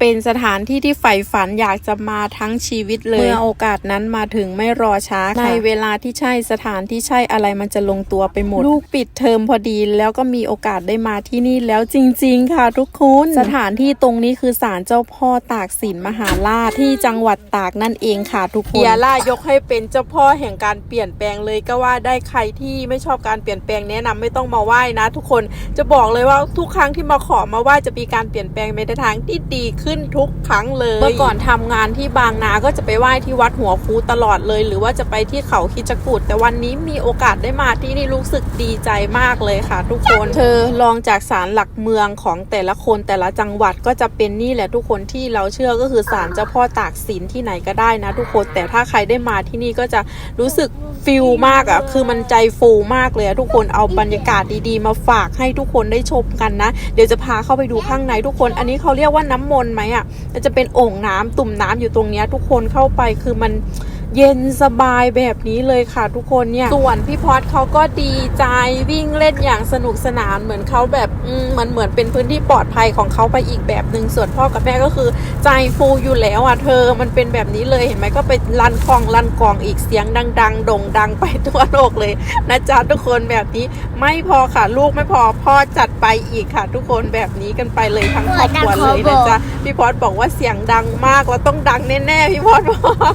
เป็นสถานที่ที่ใฝ่ฝันอยากจะมาทั้งชีวิตเลย เมื่อโอกาสนั้นมาถึงไม่รอช้าค่ะในเวลาที่ใช่สถานที่ใช่อะไรมันจะลงตัวไปหมด ลูกปิดเทอมพอดีแล้วก็มีโอกาสได้มาที่นี่แล้วจริง ๆ ค่ะทุกคนสถานที่ตรงนี้คือศาลเจ้าพ่อตากสินมหาราชที่จังหวัดตากนั่นเองค่ะทุกคนเบียร่ายกให้เป็นเจ้าพ่อแห่งการเปลี่ยนแปลงเลยก็ว่าได้ใครที่ไม่ชอบการเปลี่ยนแปลงแนะนำไม่ต้องมาไหว้นะ ทุกคนจะบอกเลยว่าทุกครั้งที่มาขอมาไหว้จะมีการเปลี่ยนแปลงไปในทางที่ดีขึ้นทุกครั้งเลย เมื่อก่อนทำงานที่บางนาก็จะไปไหว้ที่วัดหัวคูตลอดเลย หรือว่าจะไปที่เขาคิจกูดแต่วันนี้มีโอกาสได้มาที่นี่รู้สึกดีใจมากเลยค่ะ ทุกคนเธอลองจากศาลหลักเมืองของแต่ละคนแต่ละจังหวัดก็จะเป็นนี่แหละทุกคนที่เราเชื่อก็คือศาลเจ้าพ่อตากสินที่ไหนก็ได้นะ ทุกคนแต่ถ้าใครได้มาที่นี่ก็จะรู้สึกฟิลมากอะ่ะคือมันใจฟูมากเลยอะทุกคนเอาบรรยากาศดีๆ มาฝากให้ทุกคนได้ชมกันนะ เดี๋ยวจะพาเข้าไปดูข้างในทุกคน อันนี้เขาเรียกว่าน้ำมนต์ไหมอะ่ะจะเป็นโอ่งน้ำตุ่มน้ำอยู่ตรงเนี้ยทุกคนเข้าไปคือมัน เย็นสบายแบบนี้เลยค่ะทุกคนเนี่ยส่วนพี่พอดเขาก็ดีใจวิ่งเล่นอย่างสนุกสนานเหมือนเขาแบบมันเหมือนเป็นพื้นที่ปลอดภัยของเขาไปอีกแบบหนึ่งส่วนพ่อกับแม่ก็คือใจฟูอยู่แล้วอะเธอมันเป็นแบบนี้เลยเห็นไหมก็ไปลันคลองลันกลองอีกเสียงดัง ๆ โด่งดังไปทั่วโลกเลยนะจ๊ะทุกคนแบบนี้ไม่พอค่ะลูกไม่พอพ่อจัดไปอีกค่ะ ทุกคนแบบนี้กันไปเลยทั้งครอบครัวเลยนะจ๊ะพี่พอดบอกว่าเสียงดังมากแล้วต้องดังแน่ๆพี่พอดบอก